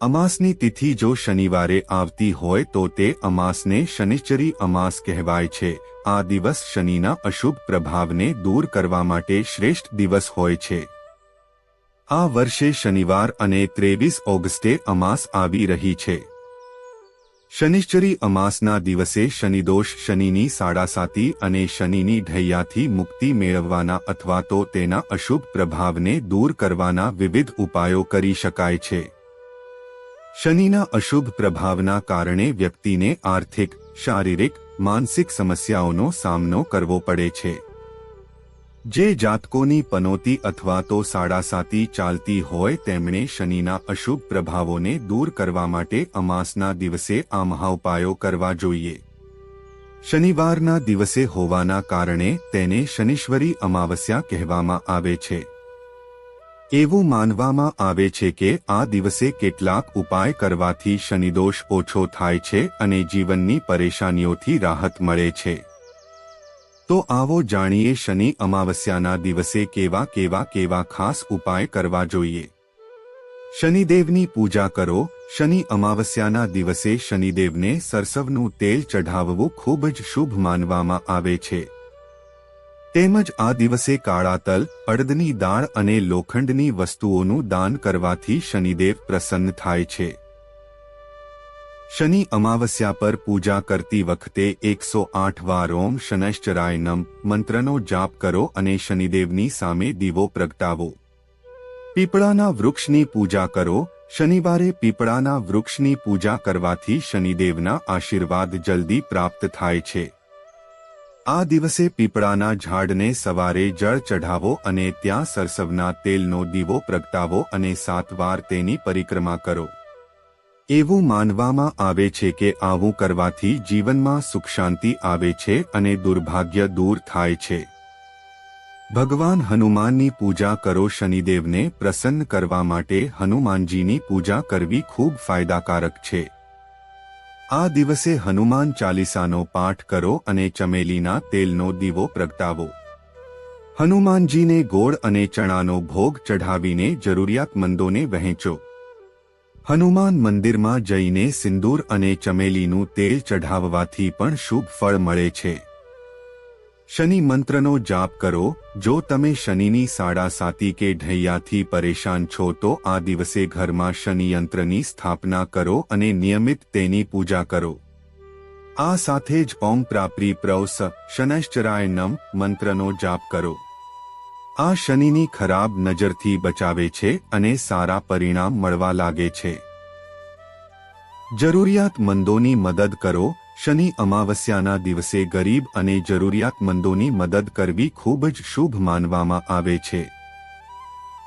અમાસની તિથિ જો શનિવારે આવતી હોય તો તે અમાસને શનિશ્ચરી અમાસ કહેવાય છે. આ દિવસ શનિના અશુભ પ્રભાવને દૂર કરવા માટે શ્રેષ્ઠ દિવસ હોય છે. આ વર્ષે શનિવાર અને ત્રેવીસ ઓગસ્ટે અમાસ આવી રહી છે. શનિશ્ચરી અમાસના દિવસે શનિદોષ શનિની સાડાસાતી અને શનિની ઢૈયાથી મુક્તિ મેળવવાના અથવા તો તેના અશુભ પ્રભાવને દૂર કરવાના વિવિધ ઉપાયો કરી શકાય છે. શનિના અશુભ પ્રભાવના કારણે વ્યક્તિને આર્થિક, શારીરિક, માનસિક સમસ્યાઓનો સામનો કરવો પડે છે. જે જાતકોની પનોતી અથવા તો સાડાસાતી ચાલતી હોય તેમણે શનિના અશુભ પ્રભાવોને દૂર કરવા માટે અમાસના દિવસે આ મહાઉપાયો કરવા જોઈએ. શનિવારના દિવસે હોવાના કારણે તેને શનિશ્વરી અમાવસ્યા કહેવામાં આવે છે. એવું માનવામાં આવે છે કે આ દિવસે કેટલાક ઉપાય કરવાથી શનિદોષ ઓછો થાય છે અને જીવનની પરેશાનીઓથી રાહત મળે છે. તો આવો જાણીએ શનિ અમાવસ્યાના દિવસે કેવા કેવા કેવા ખાસ ઉપાય કરવા જોઈએ. શનિદેવની પૂજા કરો. શનિ અમાવસ્યાના દિવસે શનિદેવને સરસવનું તેલ ચઢાવવું ખૂબ જ શુભ માનવામાં આવે છે. તેમજ આ દિવસે કાળા તલ અડદની દાળ અને લોખંડની વસ્તુઓનું દાન કરવાથી શનિદેવ પ્રસન્ન થાય છે. શનિ અમાવસ્યા પર પૂજા કરતી વખતે એકસો આઠ વાર ઓમ શનૈશ્ચરાય નમ મંત્રનો જાપ કરો અને શનિદેવની સામે દીવો પ્રગટાવો. પીપળાના વૃક્ષની પૂજા કરો, શનિવારે પીપળાના વૃક્ષની પૂજા કરવાથી શનિદેવના આશીર્વાદ જલ્દી પ્રાપ્ત થાય છે. આ દિવસે પીપળાના ઝાડને સવારે જળ ચઢાવો અને ત્યાં સરસવના તેલનો દીવો પ્રગટાવો અને સાત વાર તેની પરિક્રમા કરો. એવું માનવામાં આવે છે કે આવું કરવાથી જીવનમાં સુખ શાંતિ આવે છે અને દુર્ભાગ્ય દૂર થાય છે. ભગવાન હનુમાનની પૂજા કરો શનિદેવને પ્રસન્ન કરવા માટે હનુમાનજીની પૂજા કરવી ખૂબ ફાયદાકારક છે. આ દિવસે હનુમાન ચાલીસાનો પાઠ કરો અને ચમેલીના તેલનો દીવો પ્રગટાવો. હનુમાનજીને ગોળ અને ચણાનો ભોગ ચઢાવીને જરૂરિયાતમંદોને વહેંચો. હનુમાન મંદિરમાં જઈને સિંદૂર અને ચમેલીનું તેલ ચઢાવવાથી પણ શુભ ફળ મળે છે. શનિ મંત્રનો જાપ કરો. જો તમે શનિની સાડા સાતી કે ઢૈયાથી પરેશાન છો, તો આ દિવસે ઘરમાં શનિયંત્રની સ્થાપના કરો અને નિયમિત તેની પૂજા કરો. આ સાથે જ ઓમ પ્રાપ્રી પ્રવસ શનૈશ્ચરાયણમ મંત્રનો જાપ કરો. આ શનિની ખરાબ નજરથી બચાવે છે અને સારા પરિણામ મળવા લાગે છે. જરૂરિયાતમંદોની મદદ કરો. શનિ અમાવસ્યાના દિવસે ગરીબ અને જરૂરિયાતમંદોની મદદ કરવી ખૂબ જ શુભ માનવામાં આવે છે.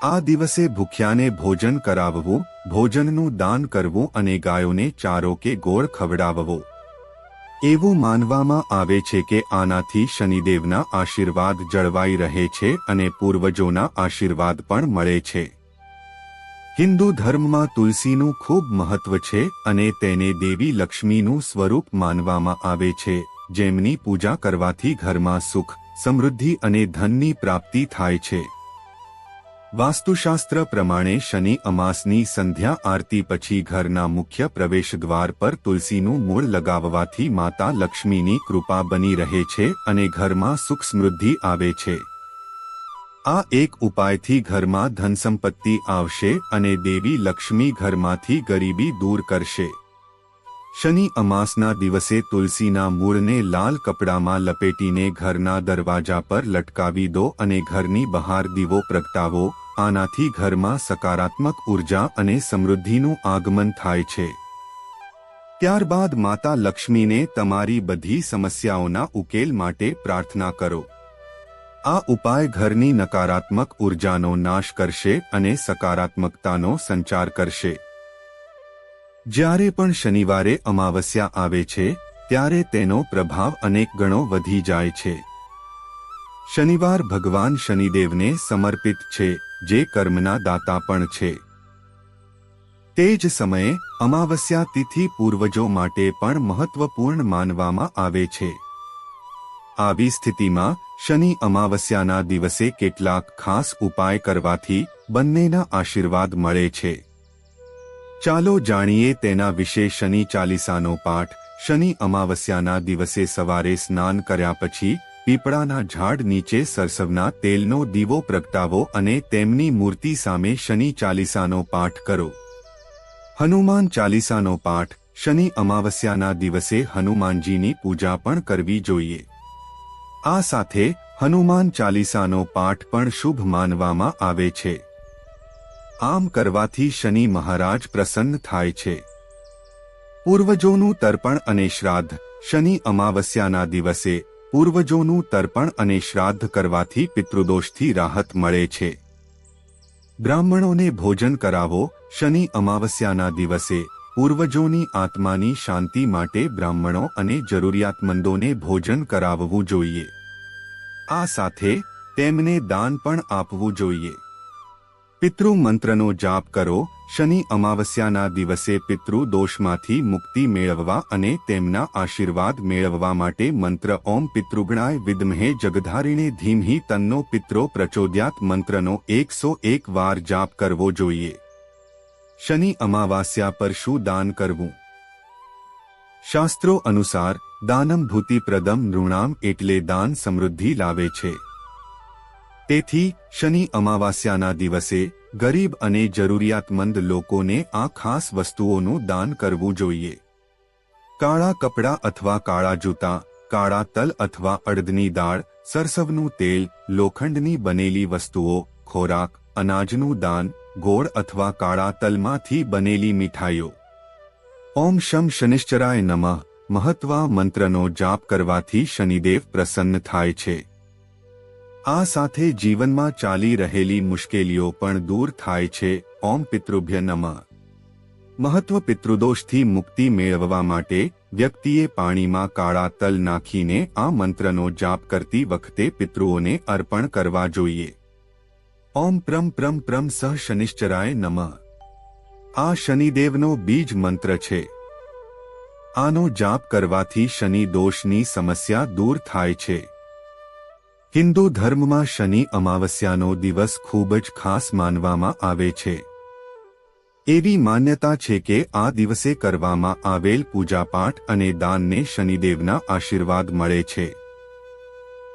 આ દિવસે ભૂખ્યાને ભોજન કરાવવું, ભોજનનું દાન કરવું અને ગાયોને ચારો કે ગોળ ખવડાવવો. એવું માનવામાં આવે છે કે આનાથી શનિદેવના આશીર્વાદ જળવાઈ રહે છે અને પૂર્વજોના આશીર્વાદ પણ મળે છે. હિન્દુ ધર્મમાં તુલસીનું ખૂબ મહત્વ છે અને તેને દેવી લક્ષ્મીનું સ્વરૂપ માનવામાં આવે છે, જેમની પૂજા કરવાથી ઘરમાં સુખ, સમૃદ્ધિ અને ધનની પ્રાપ્તિ થાય છે. વાસ્તુશાસ્ત્ર પ્રમાણે શનિ અમાસની સંધ્યા આરતી પછી ઘરના મુખ્ય પ્રવેશદ્વાર પર તુલસીનું મૂળ લગાવવાથી માતા લક્ષ્મીની કૃપા બની રહે છે અને ઘરમાં સુખ સમૃદ્ધિ આવે છે. આ એક ઉપાયથી ઘરમાં ધનસંપત્તિ આવશે અને દેવી લક્ષ્મી ઘરમાંથી ગરીબી દૂર કરશે. શનિ અમાસના દિવસે તુલસીના મૂળને લાલ કપડામાં લપેટીને ઘરના દરવાજા પર લટકાવી દો અને ઘરની બહાર દીવો પ્રગટાવો, આનાથી ઘરમાં સકારાત્મક ઊર્જા અને સમૃદ્ધિનું આગમન થાય છે. ત્યારબાદ માતા લક્ષ્મીને તમારી બધી સમસ્યાઓના ઉકેલ માટે પ્રાર્થના કરો. આ ઉપાય ઘરની નકારાત્મક ઉર્જાનો નાશ કરશે અને સકારાત્મકતાનો સંચાર કરશે. જ્યારે પણ શનિવારે અમાવસ્યા આવે છે, ત્યારે તેનો પ્રભાવ અનેક ગણો વધી જાય છે. શનિવાર ભગવાન શનિદેવને સમર્પિત છે, જે કર્મના દાતા પણ છે. તે જ સમયે અમાવસ્યા તિથિ પૂર્વજો માટે પણ મહત્વપૂર્ણ માનવામાં આવે છે. આવી સ્થિતિમાં શનિ અમાવસ્યાના દિવસે કેટલાક ખાસ ઉપાય કરવાથી બંનેના આશીર્વાદ મળે છે. ચાલો જાણીએ તેના વિશે શનિ ચાલીસાનો પાઠ. શનિ અમાવસ્યાના દિવસે સવારે સ્નાન કર્યા પછી પીપળાના ઝાડ નીચે સરસવના તેલનો દીવો પ્રગટાવો અને તેમની મૂર્તિ સામે શનિ ચાલીસાનો પાઠ કરો. હનુમાન ચાલીસાનો પાઠ. શનિ અમાવસ્યાના દિવસે હનુમાનજીની પૂજા પણ કરવી જોઈએ. આ સાથે હનુમાન ચાલીસાનો પાઠ પણ શુભ માનવામાં આવે છે. આમ કરવાથી શનિ મહારાજ પ્રસન્ન થાય છે. પૂર્વજોનું તર્પણ અને શ્રાદ્ધ. શનિ અમાવસ્યાના દિવસે પૂર્વજોનું તર્પણ અને શ્રાદ્ધ કરવાથી પિતૃદોષથી રાહત મળે છે. બ્રાહ્મણોને ભોજન કરાવો. શનિ અમાવસ્યાના દિવસે પૂર્વજોની આત્માની શાંતિ માટે બ્રાહ્મણો અને જરૂરિયાતમંદોને ભોજન કરાવવું જોઈએ. આ સાથે તેમને દાન પણ આપવું જોઈએ. પિતૃ મંત્રનો જાપ કરો, શનિ અમાવસ્યાના દિવસે પિતૃ દોષમાંથી મુક્તિ મેળવવા અને તેમના આશીર્વાદ મેળવવા માટે મંત્ર ઓમ પિતૃગણાય વિદ્મહે જગધારીણે ધીમહી તન્નો પિત્રો પ્રચોદ્યાત મંત્રનો એકસો એક વાર જાપ કરવો જોઈએ. શનિ અમાવાસ્યા પર શું દાન કરવું? શાસ્ત્રો અનુસાર, દાનમ ભૂતિપ્રદમ નૃણામ એટલે દાન સમૃદ્ધિ લાવે છે. તેથી, શનિ અમાવાસ્યાના દિવસે, ગરીબ અને જરૂરિયાતમંદ લોકોને આ ખાસ વસ્તુઓનું દાન કરવું જોઈએ. કાળા કપડાં અથવા કાળા જૂતા, કાળા તલ અથવા અડદની દાળ, સરસવનું તેલ, લોખંડની બનેલી વસ્તુઓ, ખોરાક, અનાજનું દાન ગોળ અથવા કાળા તલમાંથી બનેલી મીઠાઈઓ. ઓમ શમ શનિશ્ચરાય નમઃ. મહત્વા મંત્રનો જાપ કરવાથી શનિદેવ પ્રસન્ન થાય છે. આ સાથે જીવનમાં ચાલી રહેલી મુશ્કેલીઓ પણ દૂર થાય છે. ઓમ પિતૃભ્ય નમઃ. મહત્વ પિતૃદોષથી મુક્તિ મેળવવા માટે વ્યક્તિએ પાણીમાં કાળા તલ નાખીને આ મંત્રનો જાપ કરતી વખતે પિતૃઓને અર્પણ કરવા જોઈએ. ઓમ પ્રમ પ્રમ પ્રમ સહ શનિશ્ચરાય નમ. આ શનિદેવનો બીજ મંત્ર છે. આનો જાપ કરવાથી શનિ દોષની સમસ્યા દૂર થાય છે. હિન્દુ ધર્મમાં શનિ અમાવસ્યાનો દિવસ ખૂબ જ ખાસ માનવામાં આવે છે. એવી માન્યતા છે કે આ દિવસે કરવામાં આવેલ પૂજાપાઠ અને દાનને શનિદેવના આશીર્વાદ મળે છે.